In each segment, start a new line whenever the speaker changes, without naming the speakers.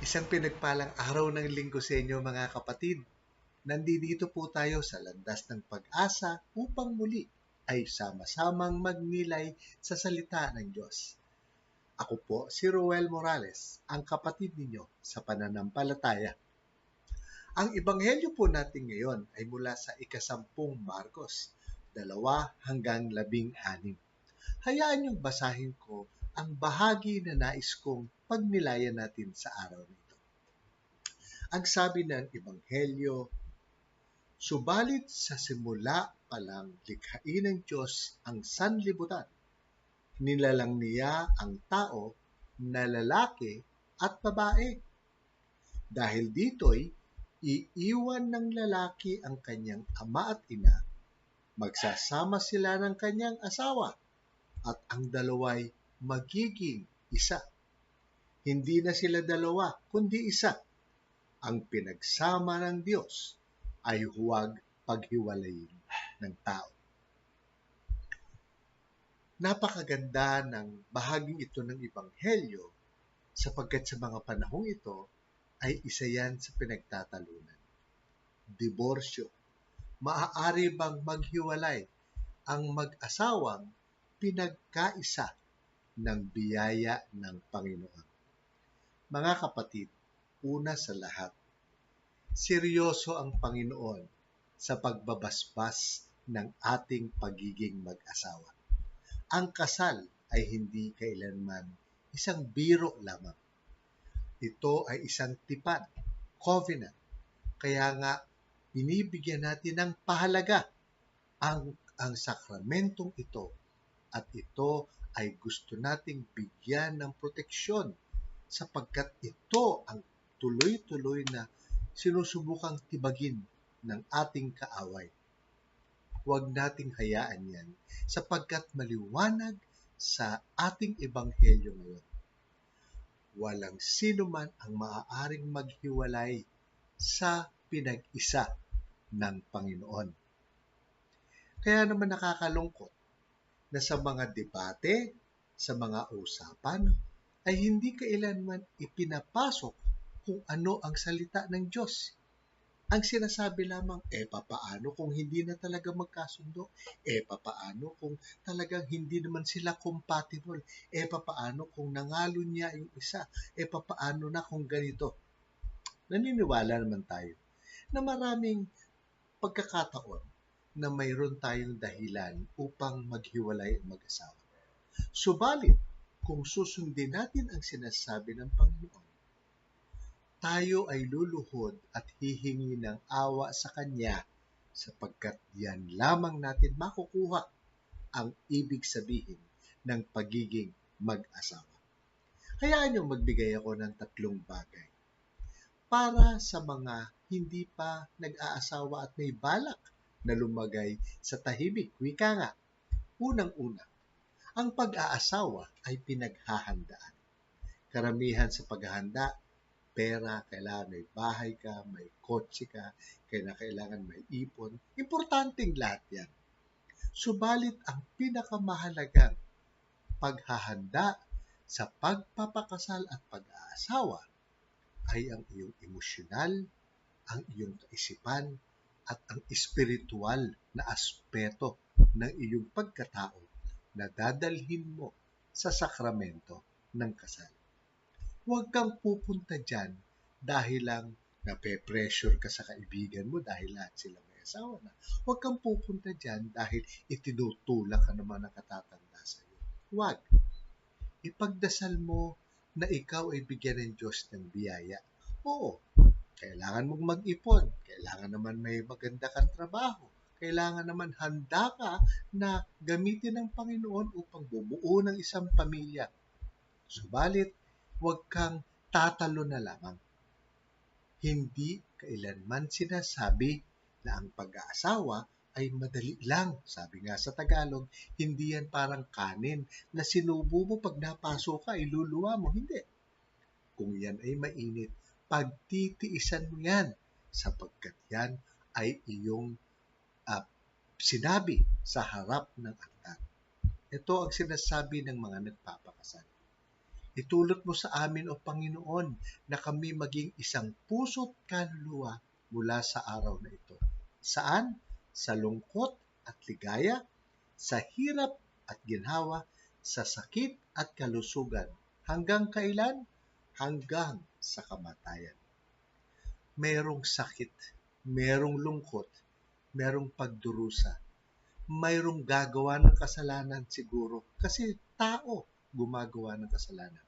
Isang pinagpalang araw ng linggo sa inyo mga kapatid. Nandito po tayo sa landas ng pag-asa upang muli ay sama-samang magnilay sa salita ng Diyos. Ako po si Roel Morales, ang kapatid ninyo sa pananampalataya. Ang ebanghelyo po natin ngayon ay mula sa ikasampung Marcos, dalawa hanggang labing anim. Hayaan niyong basahin ko ang bahagi na nais kong pagnilayan natin sa araw nito. Ang sabi ng Ebanghelyo, Subalit sa simula pa lang likhain ng Diyos ang sanlibutan. Nilalang niya ang tao na lalaki at babae. Dahil dito'y iiwan ng lalaki ang kanyang ama at ina, magsasama sila ng kanyang asawa, at ang dalaway magiging isa. Hindi na sila dalawa, kundi isa. Ang pinagsama ng Diyos ay huwag paghiwalayin ng tao. Napakaganda ng bahaging ito ng Ebanghelyo sapagkat sa mga panahong ito ay isa yan sa pinagtatalunan. Diborsyo. Maaari bang maghiwalay ang mag-asawang pinagkaisa ng biyaya ng Panginoon? Mga kapatid, una sa lahat, seryoso ang Panginoon sa pagbabasbas ng ating pagiging mag-asawa. Ang kasal ay hindi kailanman isang biro lamang. Ito ay isang tipan, covenant. Kaya nga, binibigyan natin ng pahalaga ang, ang sakramentong ito at ito ay gusto nating bigyan ng proteksyon sapagkat ito ang tuloy-tuloy na sinusubukang tibagin ng ating kaaway. Huwag nating hayaan yan sapagkat maliwanag sa ating ebanghelyo ngayon. Walang sino man ang maaaring maghiwalay sa pinag-isa ng Panginoon. Kaya naman nakakalungkot na sa mga debate, sa mga usapan, ay hindi kailanman ipinapasok kung ano ang salita ng Diyos. Ang sinasabi lamang, eh papaano kung hindi na talaga magkasundo? Eh papaano kung talagang hindi naman sila compatible? Eh papaano kung nangalo niya yung isa? Eh papaano na kung ganito? Naniniwala naman tayo na maraming pagkakataon na mayroon tayong dahilan upang maghiwalay ang mag-asawa. Subalit, kung susundin natin ang sinasabi ng Panginoon, tayo ay luluhod at hihingi ng awa sa Kanya sapagkat yan lamang natin makukuha ang ibig sabihin ng pagiging mag-asawa. Hayaan niyong magbigay ako ng tatlong bagay para sa mga hindi pa nag-aasawa at may balak na lumagay sa tahimik. Wika nga, unang-una, ang pag-aasawa ay pinaghahandaan. Karamihan sa paghahanda pera, kailangan may bahay ka, may kotse ka, kailangan may ipon. Importanteng lahat yan. Subalit ang pinakamahalagang paghahanda sa pagpapakasal at pag-aasawa ay ang iyong emosyonal, ang iyong kaisipan, at ang espiritual na aspeto ng iyong pagkatao na dadalhin mo sa sakramento ng kasal huwag kang pupunta dyan dahil lang nape-pressure ka sa kaibigan mo dahil lahat sila may asawa na. Huwag kang pupunta dyan dahil itinutulak ka naman ng katatanda sa iyo. Huwag. Ipagdasal mo na ikaw ay bigyan ng Diyos ng biyaya. Oo, kailangan mong mag-ipon. Kailangan naman may maganda kang trabaho. Kailangan naman handa ka na gamitin ng Panginoon upang bumuo ng isang pamilya. Subalit, huwag kang tatalo na lamang. Hindi kailanman sinasabi na ang pag-aasawa ay madali lang. Sabi nga sa Tagalog, hindi yan parang kanin na sinubo mo pag napasok ka, iluluwa mo. Hindi. Kung yan ay mainit, pagtitiisan mo yan sapagkat yan ay iyong sinabi sa harap ng altar. Ito ang sinasabi ng mga nagpapakasal Itulot mo sa amin, O Panginoon, na kami maging isang puso't kaluluwa mula sa araw na ito. Saan? Sa lungkot at ligaya, sa hirap at ginhawa, sa sakit at kalusugan. Hanggang kailan? Hanggang sa kamatayan. Merong sakit, merong lungkot, merong pagdurusa, mayroong gagawa ng kasalanan siguro kasi tao gumagawa ng kasalanan.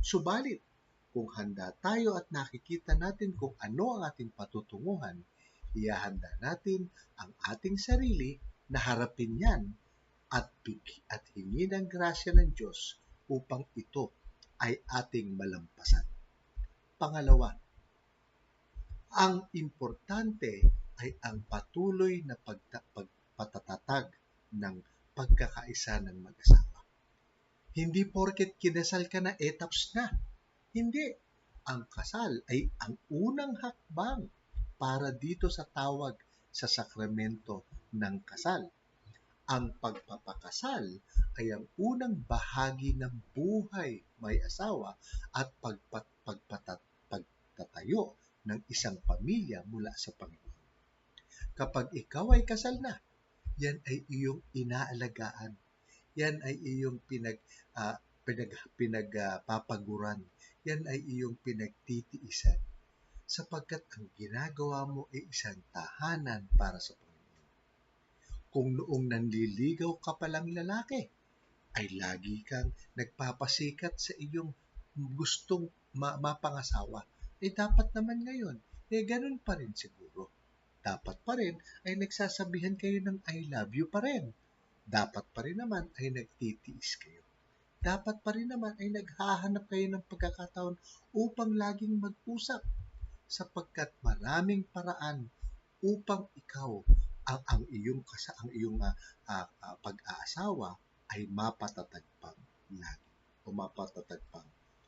Subalit, kung handa tayo at nakikita natin kung ano ang ating patutunguhan, ihahanda natin ang ating sarili na harapin yan at, at hingi ng grasya ng Diyos upang ito ay ating malampasan. Pangalawa, ang importante ay ang patuloy na pagta, pagpatatatag ng pagkakaisa ng mag-asawa. Hindi porket kinasal ka na etaps na. Hindi. Ang kasal ay ang unang hakbang para dito sa tawag sa sakramento ng kasal. Ang pagpapakasal ay ang unang bahagi ng buhay may asawa at pagpat, pagpatat, pagtatayo ng isang pamilya mula sa Panginoon. Kapag ikaw ay kasal na, yan ay iyong inaalagaan yan ay iyong pinag uh, pinag pinagpapaguran. Uh, yan ay iyong pinagtitiisan sapagkat ang ginagawa mo ay isang tahanan para sa Panginoon. Kung noong nanliligaw ka palang lalaki, ay lagi kang nagpapasikat sa iyong gustong ma- mapangasawa, eh dapat naman ngayon, eh ganun pa rin siguro. Dapat pa rin ay nagsasabihan kayo ng I love you pa rin dapat pa rin naman ay nagtitiis kayo. Dapat pa rin naman ay naghahanap kayo ng pagkakataon upang laging mag-usap sapagkat maraming paraan upang ikaw ang, ang iyong kasa ang iyong uh, uh, pag-aasawa ay mapatatag pang lagi o mapatatag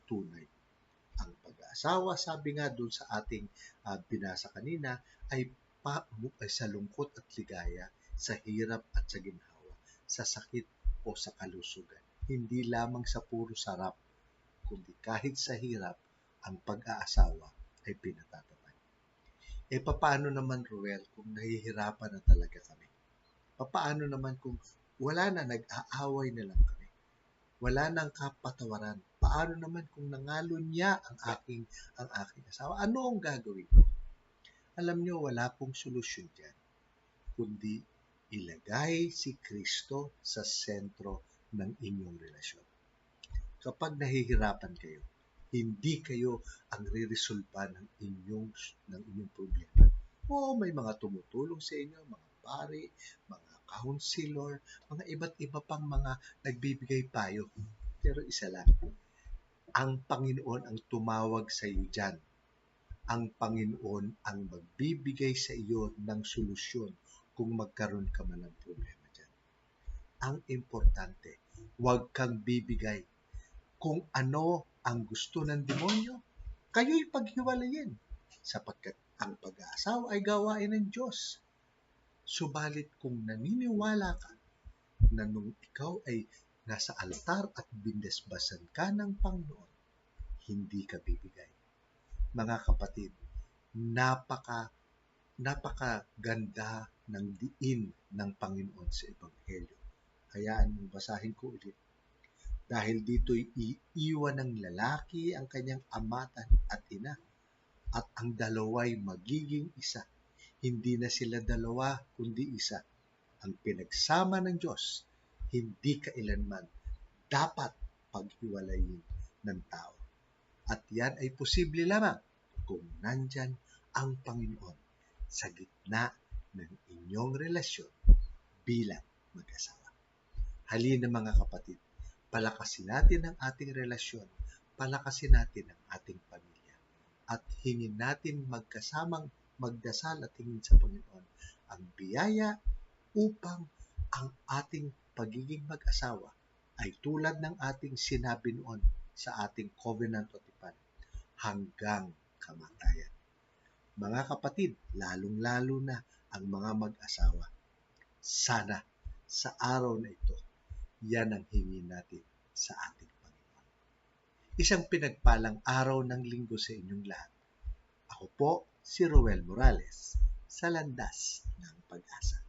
tunay. Ang pag-aasawa, sabi nga doon sa ating uh, binasa kanina, ay, pa, ay sa lungkot at ligaya, sa hirap at sa ginhawa sa sakit o sa kalusugan. Hindi lamang sa puro sarap, kundi kahit sa hirap, ang pag-aasawa ay pinatatamad. E paano naman, Ruel, kung nahihirapan na talaga kami? Paano naman kung wala na, nag-aaway na lang kami? Wala nang kapatawaran. Paano naman kung nangalo niya ang aking, ang aking asawa? Ano ang gagawin ko? Alam niyo, wala pong solusyon dyan, kundi ilagay si Kristo sa sentro ng inyong relasyon. Kapag nahihirapan kayo, hindi kayo ang re-resolve ng inyong, ng inyong problema. O may mga tumutulong sa inyo, mga pari, mga counselor, mga iba't iba pang mga nagbibigay payo. Pero isa lang, ang Panginoon ang tumawag sa iyo dyan. Ang Panginoon ang magbibigay sa iyo ng solusyon kung magkaroon ka man ng problema dyan. Ang importante, huwag kang bibigay. Kung ano ang gusto ng demonyo, kayo'y paghiwalayin sapagkat ang pag-aasawa ay gawain ng Diyos. Subalit kung naniniwala ka na nung ikaw ay nasa altar at bindesbasan ka ng Panginoon, hindi ka bibigay. Mga kapatid, napaka napakaganda ng diin ng Panginoon sa Ebanghelyo. Hayaan mong basahin ko ulit. Dahil dito'y iiwan ng lalaki ang kanyang amatan at ina at ang dalaway magiging isa. Hindi na sila dalawa kundi isa. Ang pinagsama ng Diyos, hindi kailanman dapat paghiwalayin ng tao. At yan ay posible lamang kung nandyan ang Panginoon sa gitna ng inyong relasyon bilang mag-asawa. Halina mga kapatid, palakasin natin ang ating relasyon, palakasin natin ang ating pamilya, at hingin natin magkasamang magdasal at hingin sa Panginoon ang biyaya upang ang ating pagiging mag-asawa ay tulad ng ating sinabi noon sa ating covenant o tipan hanggang kamatayan. Mga kapatid, lalong-lalo na ang mga mag-asawa. Sana sa araw na ito, yan ang hingin natin sa ating Panginoon. Isang pinagpalang araw ng linggo sa inyong lahat. Ako po si Roel Morales sa Landas ng Pag-asa.